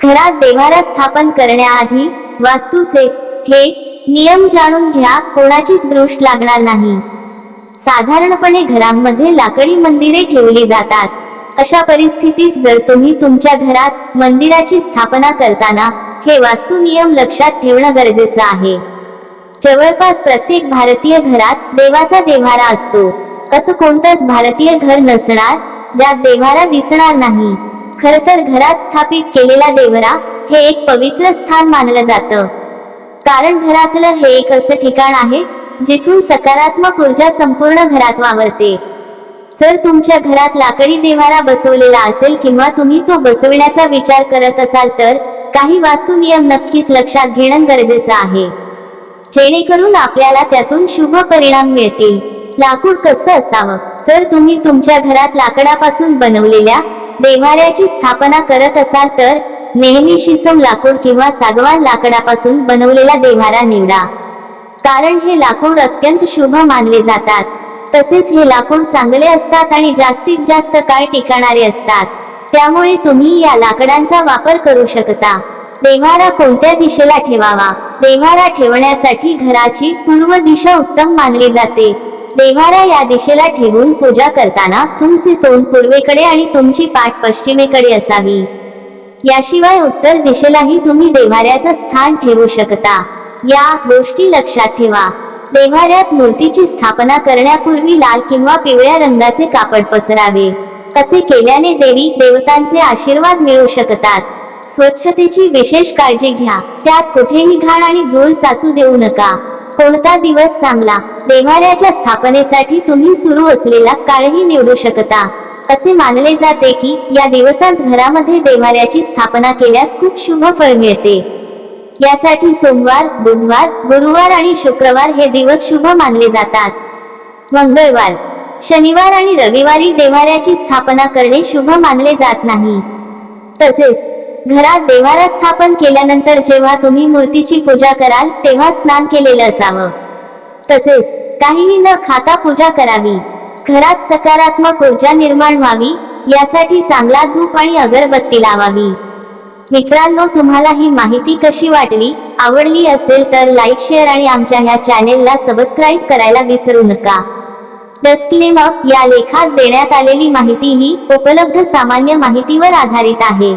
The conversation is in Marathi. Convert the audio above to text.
घरात देव्हारा स्थापन करण्याआधी वास्तूचे हे नियम जाणून घ्या कोणाचीच दृष्ट लागणार नाही. साधारणपणे घरांमध्ये लाकडी मंदिरे ठेवली जातात. अशा परिस्थितीत जर तुम्ही तुमच्या घरात मंदिराची स्थापना करताना हे वास्तू नियम लक्षात ठेवणं गरजेचं आहे. जवळपास प्रत्येक भारतीय घरात देवाचा देव्हारा असतो. असं कोणतंच भारतीय घर नसणार ज्यात देव्हारा दिसणार नाही. खर तर घरात स्थापित केलेला देवरा हे एक पवित्र स्थान मानलं जातं. कारण घरातलं हे एक असं ठिकाण आहे जिथून सकारात्मक ऊर्जा संपूर्ण घरात वावरते. जर तुमच्या घरात लाकडी देवारा बसवलेला असेल किंवा तुम्ही तो बसविण्याचा विचार करत असाल तर काही वास्तू नियम नक्कीच लक्षात घेणं गरजेचं आहे. जेणेकरून आपल्याला त्यातून शुभ परिणाम मिळतील. लाकूड कसं असावं? जर तुम्ही तुमच्या घरात लाकडापासून बनवलेल्या देव्हाऱ्याची स्थापना करत असाल तर नेहमी शिसम लाकूड किंवा सागवान लाकडापासून बनवलेला देव्हारा निवडा. कारण हे लाकूड अत्यंत शुभ मानले जातात. तसेच हे लाकूड चांगले असतात आणि जास्तीत जास्त काळ टिकणारे असतात. त्यामुळे तुम्ही या लाकडांचा वापर करू शकता. देव्हारा कोणत्या दिशेला ठेवावा? देव्हारा ठेवण्यासाठी घराची पूर्व दिशा उत्तम मानली जाते. देव्हारा या दिशेला ठेवून पूजा करताना तुमचे तोंड पूर्वेकडे आणि तुमची पाठ पश्चिमेकडे असावी. याशिवाय उत्तर दिशेलाही तुम्ही देवाऱ्याचं स्थान ठेवू शकता. या गोष्टी लक्षात ठेवा. देवाऱ्यात मूर्तीची स्थापना करण्यापूर्वी लाल किंवा पिवळ्या रंगाचे कापड पसरावे. तसे केल्याने देवी देवतांचे आशीर्वाद मिळू शकतात. स्वच्छतेची विशेष काळजी घ्या. त्यात कुठेही घाण आणि धूळ साचू देऊ नका. कोणता दिवस चांगला? देवाऱ्याच्या स्थापनेसाठी तुम्ही सुरू असलेला काळही निवडू शकता. असे मानले जाते की या दिवसात घरामध्ये देवाऱ्याची स्थापना केल्यास खूप शुभ फळ मिळते. यासाठी सोमवार बुधवार गुरुवार आणि शुक्रवार हे दिवस शुभ मानले जातात. मंगळवार. शनिवार आणि रविवारी देवाऱ्याची स्थापना करणे शुभ मानले जात नाही. तसेच घरात देव्हारा स्थापन केल्यानंतर जेव्हा तुम्ही मूर्तीची पूजा कराल तेव्हा स्नान केलेलं असावं. तसेच काहीही न खाता पूजा करावी. घरात सकारात्मक ऊर्जा निर्माण व्हावी यासाठी चांगला धूप आणि अगरबत्ती लावावी. मित्रांनो तुम्हाला ही माहिती कशी वाटली आवडली असेल तर लाईक शेअर आणि आमच्या ह्या चॅनेलला सबस्क्राईब करायला विसरू नका. डस्क्लेम या लेखात देण्यात आलेली माहिती ही उपलब्ध सामान्य माहितीवर आधारित आहे.